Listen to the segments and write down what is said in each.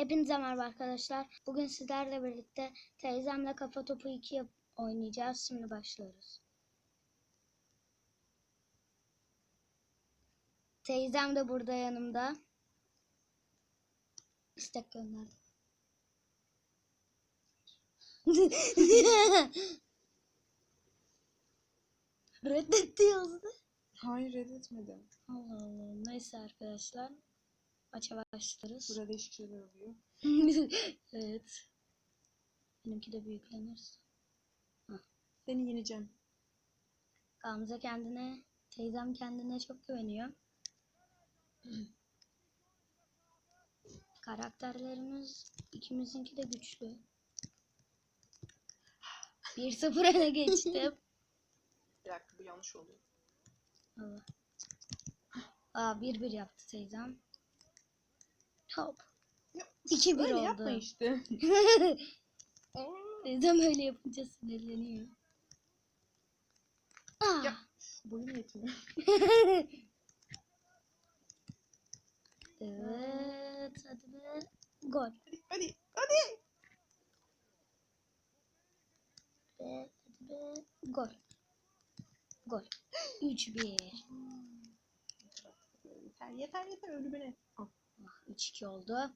Hepinize merhaba arkadaşlar. Bugün sizlerle birlikte teyzemle kafa topu 2 yap- oynayacağız. Şimdi başlıyoruz. Teyzem de burada yanımda. İstek gönderdim. Reddetti yazdı. Hayır reddetmedim. Allah Allah. Neyse arkadaşlar. Maça başlarız. Burada değişik şeyler oluyor. evet. Benimki de büyüklenir. Seni yeneceğim. Gamze kendine, teyzem kendine çok güveniyor. Karakterlerimiz ikimizinki de güçlü. 1-0 öne geçtim. Bir dakika bu yanlış oluyor. Allah. Aa 1-1 yaptı teyzem. Hop. Ya, 2-1 Öyle oldu. yapma işte. teyzem öyle yapınca sinirleniyor. Aa. Ya. Boyum yetmiyor. Evet, hadi be. Gol. Hadi hadi hadi. Be, hadi be. Gol. Gol. 3-1. Yeter yeter yeter ölümüne. Al. Ah, 3-2 oldu.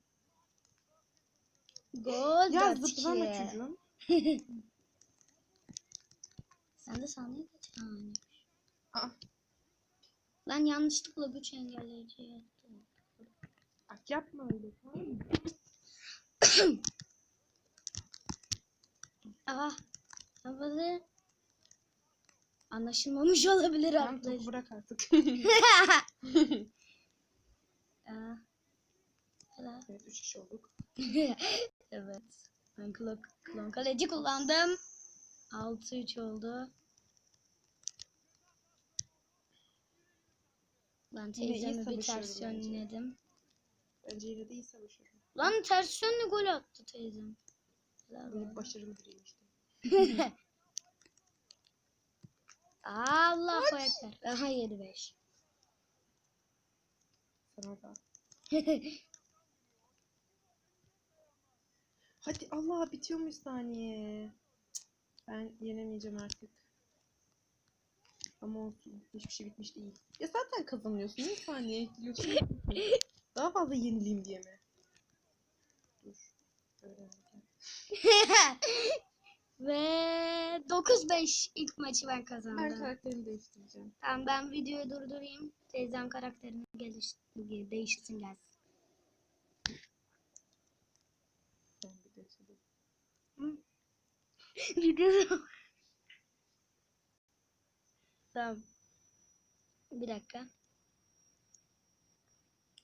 Gol Ya 4-2. zıplama çocuğum. Sen de saniye kaç? Ha, neymiş. Aa, Ben yanlışlıkla güç engelleyici yaptım. bak yapma öyle tamam mı? Ah. Havalı. Anlaşılmamış olabilir Tamam topu arkadaşlar. bırak artık. Aa. Hala. evet 3 kişi olduk. evet. Ben klon, klon kaleci kullandım. 6-3 oldu. İyi teyzemi bir ters yönledim. Bence yine de iyi savaşıyorum. Lan ters yönlü gol attı teyzem. Gol. başarılı biriyim işte. Allahu Ekber. Aha 7-5. Sana da. Hadi Allah bitiyormuş saniye. Cık, Ben yenemeyeceğim artık. Ama olsun. Hiçbir şey bitmiş değil. Ya zaten kazanıyorsun. Niye saniye ekliyorsun? Daha fazla yenileyim diye mi? Dur. Ve 9-5 ilk maçı ben kazandım. karakterimi değiştireceğim. Tamam ben videoyu durdurayım. Teyzem karakterini geliş değiştirsin gelsin. Ben bir değiştireyim. Video Tamam. Bir dakika.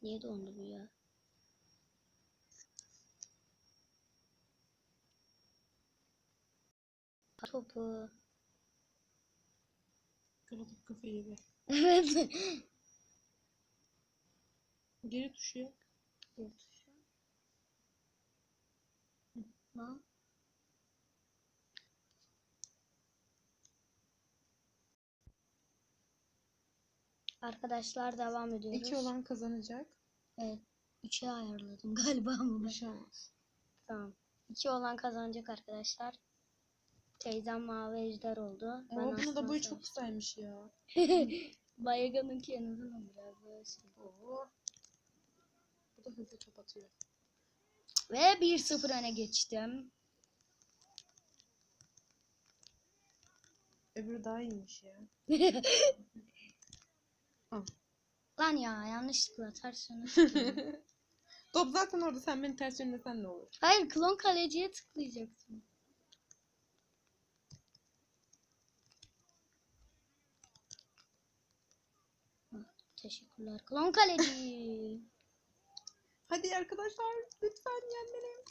Niye dondu bu ya? Topu. Kapatıp kafayı yedi. Evet. Geri tuşu yap. Lan. Arkadaşlar devam ediyoruz. İki olan kazanacak. Evet. Üçe ayarladım galiba bunu. Bir şey olmaz. Tamam. İki olan kazanacak arkadaşlar. Teyzem mavi ejder oldu. Ben Ama bunun da boyu çok kısaymış ya. Bayagan'ınki en azından biraz böyle şey. Oo. Bu da hızlı top atıyor. Ve 1-0 öne geçtim. Öbürü daha iyiymiş ya. Lan ya yanlışlıkla tıkladım. Top zaten orada sen beni ters yönlesen ne olur? Hayır klon kaleciye tıklayacaksın. Hah, Teşekkürler. Klon kaleci. Hadi arkadaşlar lütfen yen beni.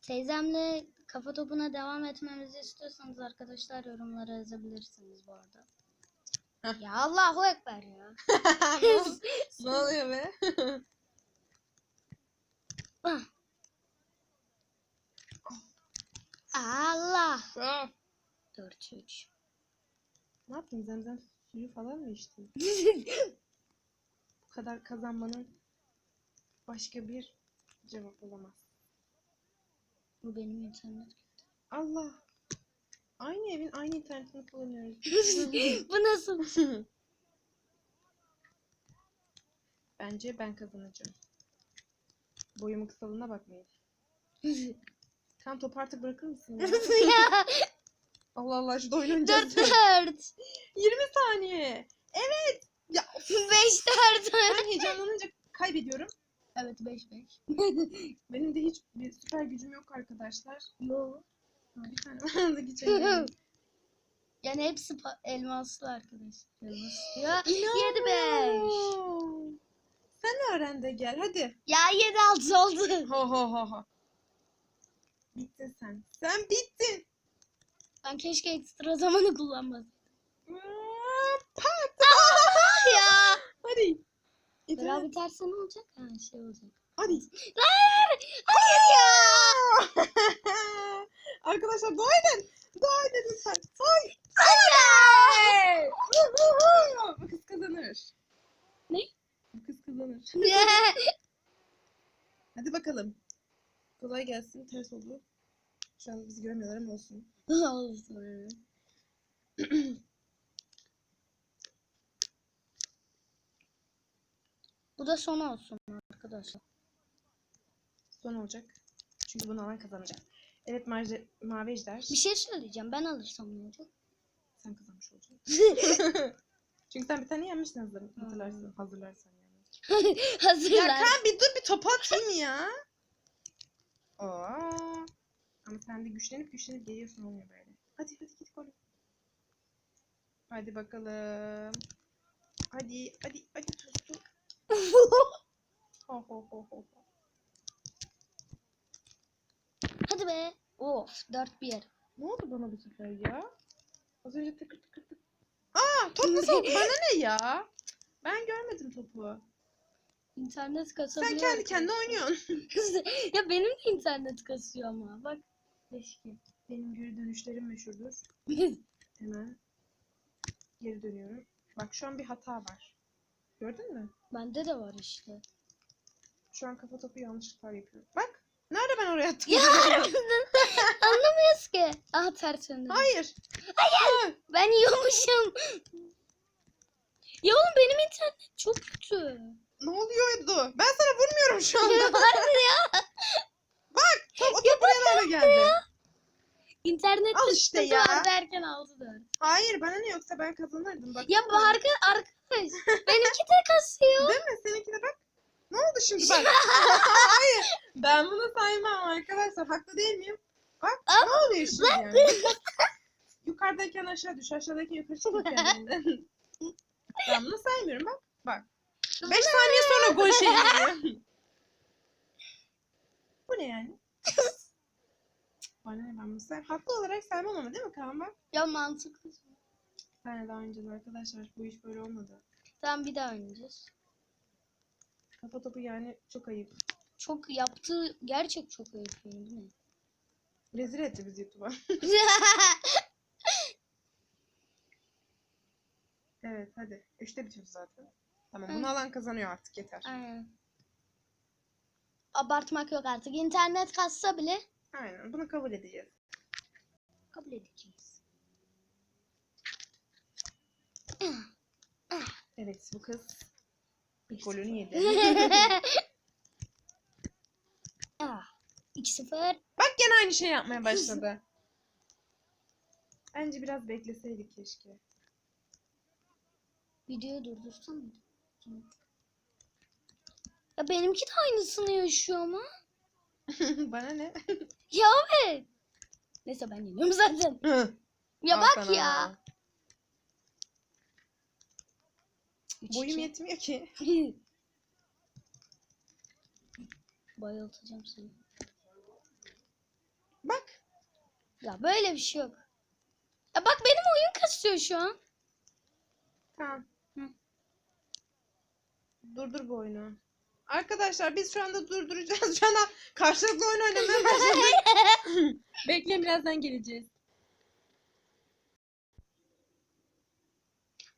Teyzemle kafa topuna devam etmemizi istiyorsanız arkadaşlar yorumlara yazabilirsiniz bu arada. Ya Allahu Ekber ya. ne, ol- ne oluyor be? Ah. Allah. 4-3. ne yaptın zemzem suyu falan mı içtin? Bu kadar kazanmanın başka bir Cevap olamaz. Bu benim internet. Allah. Aynı evin aynı internetini kullanıyoruz. Bu nasıl? Bence ben kazanacağım. Boyumun kısalığına bakmayın. Kan topu artık bırakır mısın ya? ya. Allah Allah şu oynayacağız. Dört dört. 20 saniye. Evet. Ya of, Beş dört. ben heyecanlanınca kaybediyorum. evet beş beş. Benim de hiç bir süper gücüm yok arkadaşlar. Yo. Bir tane vardı geçelim. Yani hepsi elmaslı arkadaşlar. Elmas ya. Yedi beş. Sen öğren de gel hadi. Ya yedi altı oldu. Ha ha ha ha. Bittin sen. Sen bittin. Ben keşke ekstra zamanı kullanmadım. Aa, Pat. ya. Hadi. Beraber biterse ne olacak? Ha şey olacak. Hadi. Hayır. Hayır ya. Arkadaşlar dua edin. Dua edin lütfen. Hayır. Bu kız kazanır. Ne? Bu kız kazanır. Hadi bakalım. Kolay gelsin. Ters oldu. Şu an bizi görmüyorlar ama olsun. Olsun. Bu da son olsun arkadaşlar. Son olacak. Çünkü bunu alan kazanacak. Evet Marje, Mavi Ejder. Bir şey söyleyeceğim. Ben alırsam ne olacak? Sen kazanmış olacaksın. Çünkü sen bir tane yenmiştin hazır, hatırlarsın. Hazırlarsan yani. Ya Hazırlar. kan bir dur bir topu atayım ya. Oo. Ama sen de güçlenip güçlenip geliyorsun olmuyor böyle. Hadi hadi git golü. Hadi bakalım. Hadi hadi hadi tuzlu. Ho ho ho ho. ho. Hadi be. Of 4 1. Ne oldu bana bu sefer ya? Az önce tıkır tıkır tıkır. Aa top nasıl oldu? Bana ne ya? Ben görmedim topu. İnternet kasabiliyor. Sen kendi kendine oynuyorsun. ya benim de internet kasıyor ama. Bak. Keşke. Benim geri dönüşlerim meşhurdur. Hemen geri dönüyorum. Bak şu an bir hata var. Gördün mü? Bende de var işte. Şu an kafa topu yanlışlıklar yapıyorum. Bak. Nerede ben oraya attım? Ya anlamıyoruz ki. Ters döndüm. Hayır. Hayır. Ben yiyormuşum. Ya oğlum benim internet çok kötü. Ne oluyordu? Ben sana vurmuyorum şu anda. Harbi ya. Bak. Top, o top buraya doğru geldi. İnternette Al işte ya. derken aldı da. Hayır bana ne yoksa ben kazanırdım. Bak. Ya bu arka, arkadaş benimki de kasıyor. Değil mi? Seninki de bak. Ne oldu şimdi bak. Hayır. Ben bunu saymam arkadaşlar. Haklı değil miyim? Bak ne oluyor şimdi yani? Yukarıdayken aşağı düş. Aşağıdayken yukarı çıkıyor kendinden. ben bunu saymıyorum bak. Bak. 5 saniye sonra gol şey geliyor. Bu ne yani? Bana ne ben bunu say Haklı olarak saymam ama değil mi Kaan bak? Ya mantıklı. Bir tane daha oynayacağız arkadaşlar. Bu iş böyle olmadı. Tamam bir daha oynayacağız. Kafa topu yani çok ayıp. Çok yaptığı gerçek çok ayıp yani bu ne? Rezil etti bizi YouTube'a. Evet hadi. Üçte bitiyor zaten. Tamam bunu Hı. alan kazanıyor artık yeter. Aynen. Abartmak yok artık. İnternet kassa bile Aynen bunu kabul edeceğiz. kabul edeceğiz. Evet bu kız golünü yedi. ah, 2-0. Bak gene aynı şey yapmaya başladı. Bence biraz bekleseydik keşke. Videoyu durdursam mı? Ya benimki de aynısını yaşıyor ama. Bana ne? Ya evet. Neyse ben yeniyorum zaten. Ya bak ya. Üç Boyum iki. yetmiyor ki. Bayıltacağım seni. Bak. Ya böyle bir şey yok. Ya bak benim oyun kasıyor şu an. Tamam. Hı. Durdur bu oyunu. Arkadaşlar biz şu anda durduracağız. Şu anda karşılıklı oyun oynamaya başladık. Bekleyin birazdan geleceğiz.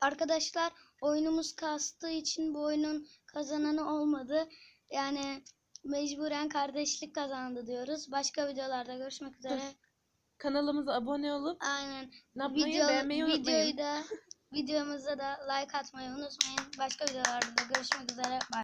Arkadaşlar oyunumuz kastığı için bu oyunun kazananı olmadı. Yani mecburen kardeşlik kazandı diyoruz. Başka videolarda görüşmek üzere. Kanalımıza abone olup Aynen. ne yapmayı Video, beğenmeyi unutmayın. videoyu da videomuza da like atmayı unutmayın. Başka videolarda da görüşmek üzere. Bye.